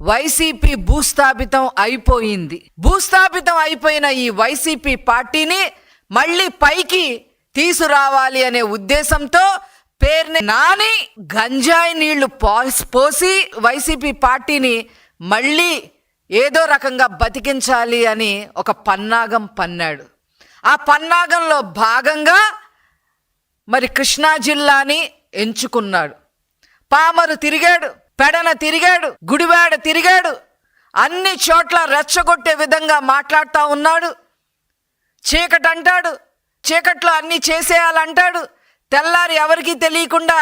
YCP భూస్థాపితం అయిపోయింది. భూస్థాపితం అయిపోయిన ఈ వైసీపీ పార్టీని మళ్ళీ పైకి తీసుకురావాలి అనే ఉద్దేశంతో పేరుని నాని గంజాయి నీళ్ళు పోసి వైసీపీ పార్టీని మళ్ళీ ఏదో రకంగా బతికించాలి అని ఒక పన్నాగం పన్నాడు. ఆ పన్నాగంలో భాగంగా మరి కృష్ణా జిల్లాని ఎంచుకున్నాడు. పామరు తిరిగాడు. పెడన తిరిగాడు గుడివాడ తిరిగాడు అన్ని చోట్ల రెచ్చగొట్టే విధంగా మాట్లాడుతూ ఉన్నాడు. చీకటి అంటాడు చీకట్లో అన్నీ చేసేయాలంటాడు. తెల్లారి ఎవరికీ తెలియకుండా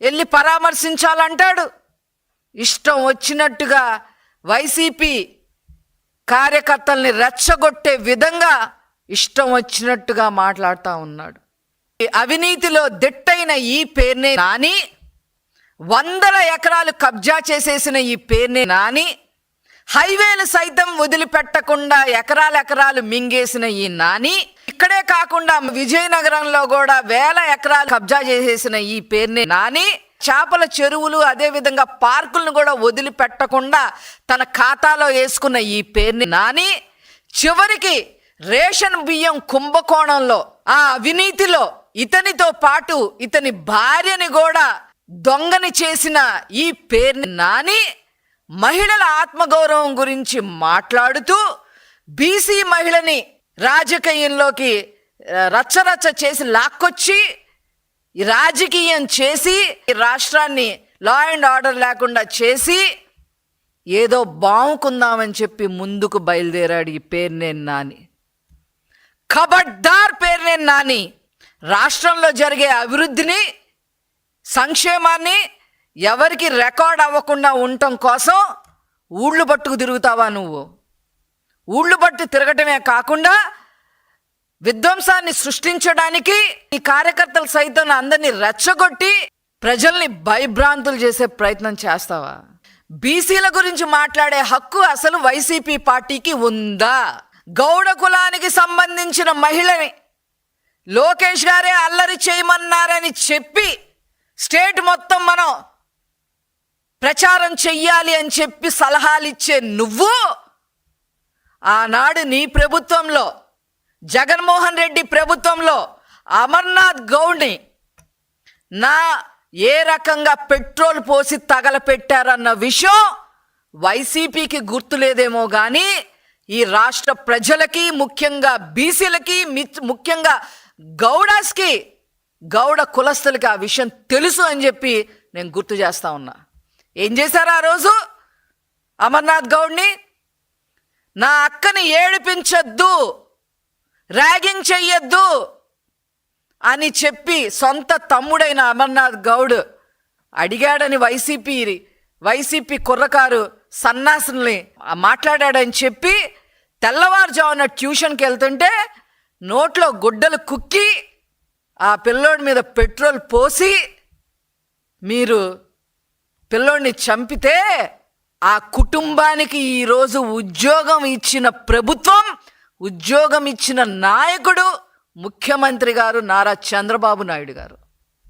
వెళ్ళి పరామర్శించాలంటాడు. ఇష్టం వచ్చినట్టుగా వైసీపీ కార్యకర్తల్ని రెచ్చగొట్టే విధంగా ఇష్టం వచ్చినట్టుగా మాట్లాడుతూ ఉన్నాడు. ఈ అవినీతిలో దిట్టైన ఈ పేరునే నాని వందల ఎకరాలు కబ్జా చేసేసిన ఈ పేరునే నాని హైవేలు సైతం వదిలిపెట్టకుండా ఎకరాల ఎకరాలు మింగేసిన ఈ నాని ఇక్కడే కాకుండా విజయనగరంలో కూడా వేల ఎకరాలు కబ్జా చేసేసిన ఈ పేరునే నాని చేపల చెరువులు అదే విధంగా పార్కులను కూడా వదిలిపెట్టకుండా తన ఖాతాలో వేసుకున్న ఈ పేరుని నాని చివరికి రేషన్ బియ్యం కుంభకోణంలో ఆ అవినీతిలో ఇతనితో పాటు ఇతని భార్యని కూడా దొంగని చేసిన ఈ పేరుని నాని మహిళల ఆత్మగౌరవం గురించి మాట్లాడుతూ బీసీ మహిళని రాజకీయంలోకి రచ్చరచ్చ చేసి లాక్కొచ్చి రాజకీయం చేసి ఈ రాష్ట్రాన్ని లా అండ్ ఆర్డర్ లేకుండా చేసి ఏదో బావుకుందామని చెప్పి ముందుకు బయలుదేరాడు ఈ పేరునే నాని. కబడ్దార్ పేరునే నాని. రాష్ట్రంలో జరిగే అభివృద్ధిని సంక్షేమాన్ని ఎవరికి రికార్డ్ అవ్వకుండా ఉండటం కోసం ఊళ్ళు పట్టుకు తిరుగుతావా నువ్వు? ఊళ్ళు పట్టు తిరగటమే కాకుండా విధ్వంసాన్ని సృష్టించడానికి ఈ కార్యకర్తలు సైతం అందరినీ రెచ్చగొట్టి ప్రజల్ని భయభ్రాంతులు చేసే ప్రయత్నం చేస్తావా? బీసీల గురించి మాట్లాడే హక్కు అసలు వైసీపీ పార్టీకి ఉందా? గౌడ కులానికి సంబంధించిన మహిళని లోకేష్ గారే అల్లరి చేయమన్నారని చెప్పి స్టేట్ మొత్తం మనం ప్రచారం చెయ్యాలి అని చెప్పి సలహాలు ఇచ్చే నువ్వు ఆనాడు నీ ప్రభుత్వంలో జగన్మోహన్ రెడ్డి ప్రభుత్వంలో అమర్నాథ్ గౌడ్ని నా ఏ రకంగా పెట్రోల్ పోసి తగలపెట్టారన్న విషయం వైసీపీకి గుర్తులేదేమో కానీ ఈ రాష్ట్ర ప్రజలకి ముఖ్యంగా బీసీలకి మిత్- ముఖ్యంగా గౌడాస్కి గౌడ కులస్తులకి ఆ విషయం తెలుసు అని చెప్పి నేను గుర్తు చేస్తా ఉన్నా. ఏం చేశారు ఆ రోజు? అమర్నాథ్ గౌడ్ని నా అక్కని ఏడిపించొద్దు ర్యాగింగ్ చెయ్యొద్దు అని చెప్పి సొంత తమ్ముడైన అమర్నాథ్ గౌడ్ అడిగాడని వైసీపీ వైసీపీ కుర్రకారు సన్నాసుల్ని మాట్లాడాడని చెప్పి తెల్లవారుజామున ట్యూషన్కి వెళ్తుంటే నోట్లో గుడ్డలు కుక్కి ఆ పిల్లోడి మీద పెట్రోల్ పోసి మీరు పిల్లోడిని చంపితే ఆ కుటుంబానికి ఈరోజు ఉద్యోగం ఇచ్చిన ప్రభుత్వం ఉద్యోగం ఇచ్చిన నాయకుడు ముఖ్యమంత్రి గారు నారా చంద్రబాబు నాయుడు గారు.